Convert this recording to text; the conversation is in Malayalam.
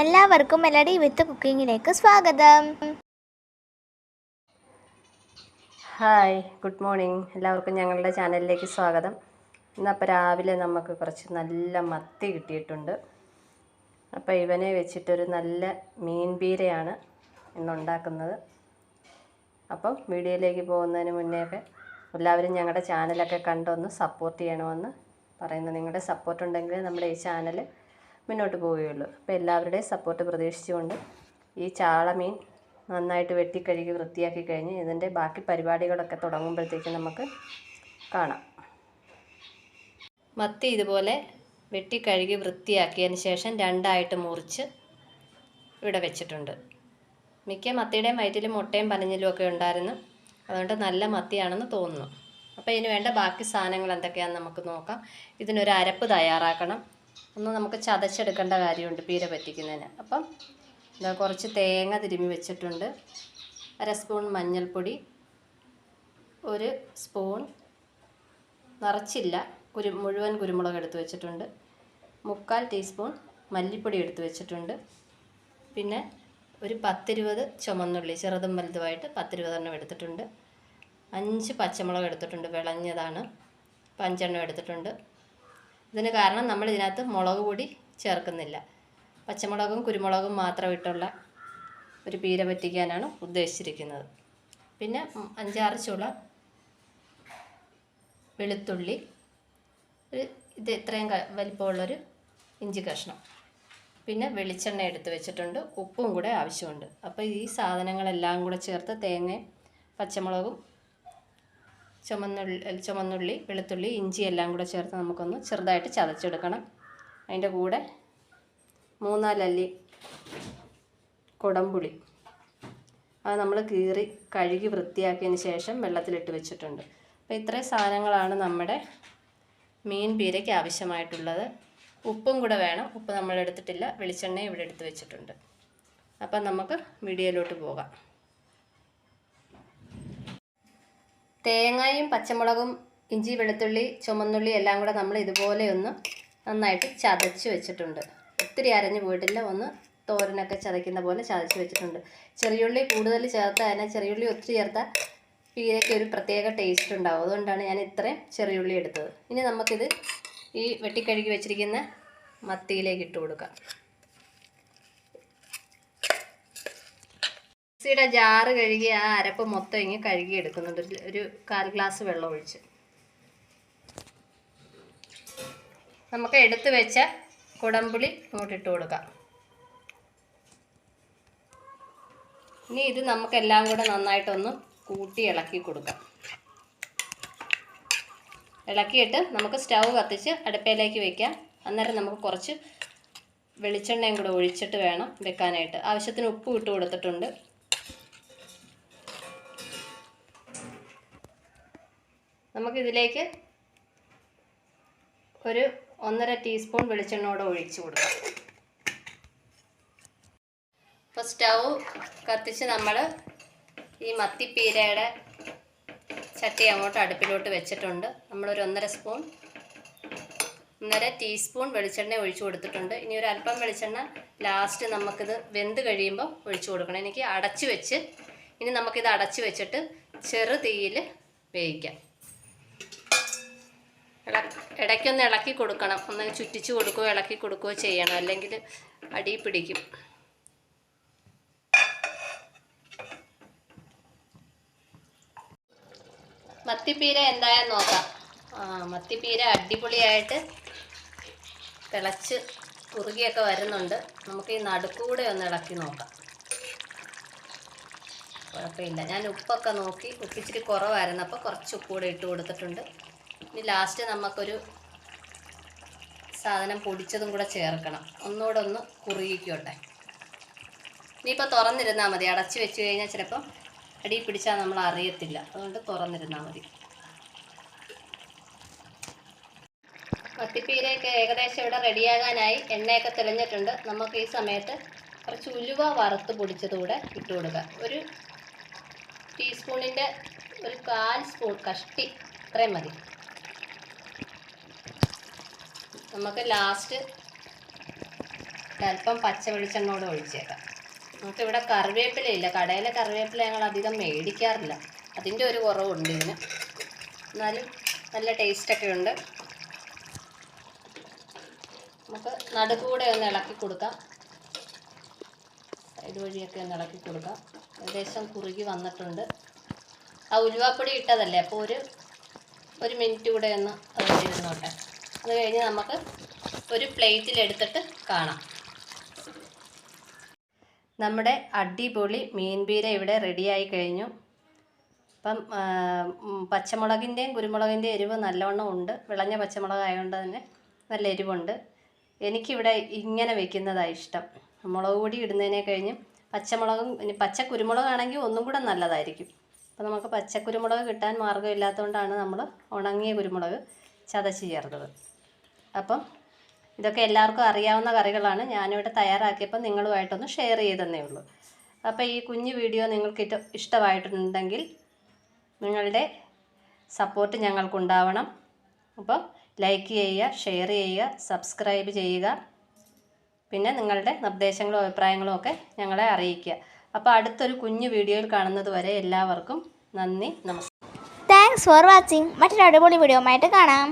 എല്ലാവർക്കും മെലഡി വിത്ത് കുക്കിങ്ങിലേക്ക് സ്വാഗതം. Hi good morning. എല്ലാവർക്കും ഞങ്ങളുടെ ചാനലിലേക്ക് സ്വാഗതം. ഇന്നപ്പോൾ രാവിലെ നമുക്ക് കുറച്ച് നല്ല മത്തി കിട്ടിയിട്ടുണ്ട്. അപ്പോൾ ഇവനെ വെച്ചിട്ടൊരു നല്ല മീൻ പീരയാണ് ഇന്നുണ്ടാക്കുന്നത്. അപ്പം വീഡിയോയിലേക്ക് പോകുന്നതിന് മുന്നേയൊക്കെ എല്ലാവരും ഞങ്ങളുടെ ചാനലൊക്കെ കണ്ടൊന്ന് സപ്പോർട്ട് ചെയ്യണമെന്ന് പറയുന്നു. നിങ്ങളുടെ സപ്പോർട്ട് ഉണ്ടെങ്കിൽ നമ്മുടെ ഈ ചാനൽ മുന്നോട്ട് പോവുകയുള്ളൂ. അപ്പോൾ എല്ലാവരുടെയും സപ്പോർട്ട് പ്രതീക്ഷിച്ചുകൊണ്ട് ഈ ചാളമീൻ നന്നായിട്ട് വെട്ടിക്കഴുകി വൃത്തിയാക്കി കഴിഞ്ഞ് ഇതിന്റെ ബാക്കി പരിപാടികളൊക്കെ തുടങ്ങുമ്പോഴത്തേക്കും നമുക്ക് കാണാം. മത്തി ഇതുപോലെ വെട്ടിക്കഴുകി വൃത്തിയാക്കിയതിന് ശേഷം രണ്ടായിട്ട് മുറിച്ച് ഇവിടെ വെച്ചിട്ടുണ്ട്. മിക്ക മത്തിയുടെയും വയറ്റിൽ മുട്ടയും പനഞ്ഞിലും ഒക്കെ ഉണ്ടായിരുന്നു. അതുകൊണ്ട് നല്ല മത്തിയാണെന്ന് തോന്നുന്നു. അപ്പോൾ ഇതിന് വേണ്ട ബാക്കി സാധനങ്ങൾ എന്തൊക്കെയാണെന്ന് നമുക്ക് നോക്കാം. ഇതിനൊരു അരപ്പ് തയ്യാറാക്കണം. ഒന്ന് നമുക്ക് ചതച്ചെടുക്കേണ്ട കാര്യമുണ്ട് പീര പറ്റിക്കുന്നതിന്. അപ്പം ഇതാ കുറച്ച് തേങ്ങ തിരുമ്മി വെച്ചിട്ടുണ്ട്. അര സ്പൂൺ മഞ്ഞൾപ്പൊടി ഒരു സ്പൂൺ നിറച്ചില്ല കുരു മുഴുവൻ കുരുമുളക് എടുത്ത് വെച്ചിട്ടുണ്ട്. മുക്കാൽ ടീസ്പൂൺ മല്ലിപ്പൊടി എടുത്ത് വെച്ചിട്ടുണ്ട്. പിന്നെ ഒരു പത്തിരുപത് ചുമന്നുള്ളി ചെറുതും വലുതുമായിട്ട് പത്തിരുപതെണ്ണം എടുത്തിട്ടുണ്ട്. അഞ്ച് പച്ചമുളക് എടുത്തിട്ടുണ്ട് വിളഞ്ഞതാണ്. അപ്പം അഞ്ചെണ്ണം എടുത്തിട്ടുണ്ട്. ഇതിന് കാരണം നമ്മൾ ഇതിനകത്ത് മുളക് പൊടി ചേർക്കുന്നില്ല. പച്ചമുളകും കുരുമുളകും മാത്രം ഇട്ടുള്ള ഒരു പീര പറ്റിക്കാനാണ് ഉദ്ദേശിച്ചിരിക്കുന്നത്. പിന്നെ അഞ്ചാറ് ചുള വെളുത്തുള്ളി ഒരു ഇത് ഇത്രയും വലിപ്പമുള്ളൊരു ഇഞ്ചി കഷ്ണം. പിന്നെ വെളിച്ചെണ്ണ എടുത്ത് വെച്ചിട്ടുണ്ട്. ഉപ്പും കൂടെ ആവശ്യമുണ്ട്. അപ്പോൾ ഈ സാധനങ്ങളെല്ലാം കൂടെ ചേർത്ത് തേങ്ങയും പച്ചമുളകും ചുമന്നുള്ളി ചുമന്നുള്ളി വെളുത്തുള്ളി ഇഞ്ചി എല്ലാം കൂടെ ചേർത്ത് നമുക്കൊന്ന് ചെറുതായിട്ട് ചതച്ചെടുക്കണം. അതിന്റെ കൂടെ മൂന്നാലല്ലി കുടംപുളി. അത് നമ്മൾ കീറി കഴുകി വൃത്തിയാക്കിയതിന് ശേഷം വെള്ളത്തിലിട്ട് വെച്ചിട്ടുണ്ട്. അപ്പോൾ ഇത്രയും സാധനങ്ങളാണ് നമ്മുടെ മീൻ പീരയ്ക്ക് ആവശ്യമായിട്ടുള്ളത്. ഉപ്പും കൂടെ വേണം. ഉപ്പ് നമ്മൾ എടുത്തിട്ടില്ല വെളിച്ചെണ്ണ ഇവിടെ എടുത്ത് വെച്ചിട്ടുണ്ട്. അപ്പം നമുക്ക് വീഡിയോയിലോട്ട് പോകാം. തേങ്ങയും പച്ചമുളകും ഇഞ്ചി വെളുത്തുള്ളി ചുമന്നുള്ളി എല്ലാം കൂടെ നമ്മൾ ഇതുപോലെ ഒന്ന് നന്നായിട്ട് ചതച്ച് വെച്ചിട്ടുണ്ട്. ഒത്തിരി അരഞ്ഞു പോയിട്ടില്ല. ഒന്ന് തോരനൊക്കെ ചതയ്ക്കുന്ന പോലെ ചതച്ച് വെച്ചിട്ടുണ്ട്. ചെറിയുള്ളി കൂടുതൽ ചേർത്താൽ അതിനെ ചെറിയുള്ളി ഒത്തിരി ചേർത്താൽ പീരയ്ക്ക് ഒരു പ്രത്യേക ടേസ്റ്റ് ഉണ്ടാവും. അതുകൊണ്ടാണ് ഞാൻ ഇത്രയും ചെറിയുള്ളി എടുത്തത്. ഇനി നമുക്കിത് ഈ വെട്ടിക്കഴുകി വെച്ചിരിക്കുന്ന മത്തിയിലേക്ക് ഇട്ട് കൊടുക്കാം. മിക്സിയുടെ ജാറ് കഴുകി ആ അരപ്പ് മൊത്തം ഇങ്ങനെ കഴുകി എടുക്കുന്നുണ്ട്. ഒരു- കാൽ ഗ്ലാസ് വെള്ളം ഒഴിച്ച്. നമുക്ക് എടുത്തു വെച്ച കുടംപുളി ഇങ്ങോട്ട് ഇട്ട് കൊടുക്കാം. ഇനി ഇത് നമുക്കെല്ലാം കൂടെ നന്നായിട്ടൊന്ന് കൂട്ടി ഇളക്കി കൊടുക്കാം. ഇളക്കിയിട്ട് നമുക്ക് സ്റ്റൗ കത്തിച്ച് അടുപ്പയിലേക്ക് വെക്കാം. അന്നേരം നമുക്ക് കുറച്ച് വെളിച്ചെണ്ണയും കൂടെ ഒഴിച്ചിട്ട് വേണം വെക്കാനായിട്ട്. ആവശ്യത്തിന് ഉപ്പ് ഇട്ട് കൊടുത്തിട്ടുണ്ട്. നമുക്കിതിലേക്ക് ഒരു ഒന്നര ടീസ്പൂൺ വെളിച്ചെണ്ണ കൂടെ ഒഴിച്ചു കൊടുക്കാം. അപ്പോൾ സ്റ്റൗ കത്തിച്ച് നമ്മൾ ഈ മത്തിപ്പീരയുടെ ചട്ടി അങ്ങോട്ട് അടുപ്പിലോട്ട് വെച്ചിട്ടുണ്ട്. നമ്മളൊരു ഒന്നര സ്പൂൺ ഒന്നര ടീസ്പൂൺ വെളിച്ചെണ്ണ ഒഴിച്ചു കൊടുത്തിട്ടുണ്ട്. ഇനി ഒരു അല്പം വെളിച്ചെണ്ണ ലാസ്റ്റ് നമുക്കിത് വെന്ത് കഴിയുമ്പോൾ ഒഴിച്ചു കൊടുക്കണം. എനിക്ക് അടച്ചു വെച്ച് ഇനി നമുക്കിത് അടച്ചു വെച്ചിട്ട് ചെറു തീയിൽ വേവിക്കാം. ഇടയ്ക്കൊന്ന് ഇളക്കി കൊടുക്കണം. ഒന്ന് ചുറ്റിച്ച് കൊടുക്കുകയോ ഇളക്കി കൊടുക്കുകയോ ചെയ്യണം. അല്ലെങ്കിൽ അടി പിടിക്കും. മത്തിപ്പീര എന്തായാലും നോക്കാം. ആ മത്തിപ്പീര അടിപൊളിയായിട്ട് തിളച്ച് കുറുകിയൊക്കെ വരുന്നുണ്ട്. നമുക്ക് ഈ നടുക്കൂടെ ഒന്ന് ഇളക്കി നോക്കാം. കുഴപ്പമില്ല. ഞാൻ ഉപ്പൊക്കെ നോക്കി. ഉപ്പിച്ചിരി കുറവായിരുന്നു. അപ്പോൾ കുറച്ച് ഉപ്പ് കൂടെ ഇട്ട് കൊടുത്തിട്ടുണ്ട്. ഇനി ലാസ്റ്റ് നമുക്കൊരു സാധനം പൊടിച്ചതും കൂടെ ചേർക്കണം. ഒന്നുകൂടെ ഒന്ന് കുറുകിക്കോട്ടെ. ഇനിയിപ്പോൾ തുറന്നിരുന്നാൽ മതി. അടച്ചു വെച്ച് കഴിഞ്ഞാൽ ചിലപ്പം അടി പിടിച്ചാൽ നമ്മൾ അറിയത്തില്ല. അതുകൊണ്ട് തുറന്നിരുന്നാൽ മതി. മത്തിപ്പീരയൊക്കെ ഏകദേശം ഇവിടെ റെഡിയാകാനായി. എണ്ണയൊക്കെ തെളിഞ്ഞിട്ടുണ്ട്. നമുക്ക് ഈ സമയത്ത് കുറച്ച് ഉലുവ വറുത്ത് പൊടിച്ചതുകൂടെ ഇട്ട് കൊടുക്കുക ഒരു ടീസ്പൂണിന്റെ ഒരു കാൽ സ്പൂൺ കഷ്ടി. ഇത്രയും മതി. നമുക്ക് ലാസ്റ്റ് അല്പം പച്ച വെളിച്ചെണ്ണോട് ഒഴിച്ചേക്കാം നമുക്കിവിടെ കറിവേപ്പിലയില്ല കടയിലെ കറിവേപ്പില ഞങ്ങൾ അധികം മേടിക്കാറില്ല. അതിന്റെ ഒരു കുറവുണ്ട് ഇതിന്. എന്നാലും നല്ല ടേസ്റ്റൊക്കെ ഉണ്ട്. നമുക്ക് നടുക്കൂടെ ഒന്ന് ഇളക്കി കൊടുക്കാം. സൈഡ് വഴിയൊക്കെ ഒന്ന് ഇളക്കി കൊടുക്കാം. ഏകദേശം കുറുകി വന്നിട്ടുണ്ട്. ആ ഉലുവാപ്പൊടി ഇട്ടതല്ലേ? അപ്പോൾ ഒരു ഒരു മിനിറ്റ് കൂടെ ഒന്ന് അത് ഇരുന്നോട്ടെ. അത് കഴിഞ്ഞ് നമുക്ക് ഒരു പ്ലേറ്റിൽ പ്ലേറ്റിലെടുത്തിട്ട് കാണാം. നമ്മുടെ അടിപൊളി മീൻപീര ഇവിടെ റെഡിയായി കഴിഞ്ഞു. അപ്പം പച്ചമുളകിന്റെയും കുരുമുളകിന്റെയും എരിവ് നല്ലവണ്ണം ഉണ്ട്. വിളഞ്ഞ പച്ചമുളക് ആയതുകൊണ്ട് തന്നെ നല്ല എരിവുണ്ട്. എനിക്കിവിടെ ഇങ്ങനെ വെക്കുന്നതാണ് ഇഷ്ടം. മുളക് പൊടി ഇടുന്നതിനെ കഴിഞ്ഞ് പച്ചമുളകും ഇനി പച്ച കുരുമുളകാണെങ്കിൽ ഒന്നും കൂടെ നല്ലതായിരിക്കും. അപ്പോൾ നമുക്ക് പച്ചക്കുരുമുളക് കിട്ടാൻ മാർഗമില്ലാത്തതുകൊണ്ടാണ് നമ്മൾ ഉണങ്ങിയ കുരുമുളക് ചതച്ച് ചേർത്തത്. അപ്പം ഇതൊക്കെ എല്ലാവർക്കും അറിയാവുന്ന കറികളാണ് ഞാനിവിടെ തയ്യാറാക്കിയപ്പോൾ നിങ്ങളുമായിട്ടൊന്ന് ഷെയർ ചെയ്തെന്നേ ഉള്ളൂ. അപ്പോൾ ഈ കുഞ്ഞു വീഡിയോ നിങ്ങൾക്ക് ഇഷ്ടമായിട്ടുണ്ടെങ്കിൽ നിങ്ങളുടെ സപ്പോർട്ട് ഞങ്ങൾക്കുണ്ടാവണം. അപ്പോൾ ലൈക്ക് ചെയ്യുക ഷെയർ ചെയ്യുക സബ്സ്ക്രൈബ് ചെയ്യുക. പിന്നെ നിങ്ങളുടെ നിർദ്ദേശങ്ങളും അഭിപ്രായങ്ങളും ഒക്കെ ഞങ്ങളെ അറിയിക്കുക. അപ്പോൾ അടുത്തൊരു കുഞ്ഞു വീഡിയോയിൽ കാണുന്നത് വരെ എല്ലാവർക്കും നന്ദി നമസ്കാരം താങ്ക്സ് ഫോർ വാച്ചിങ് മറ്റൊരു അടിപൊളി വീഡിയോ ആയിട്ട് കാണാം.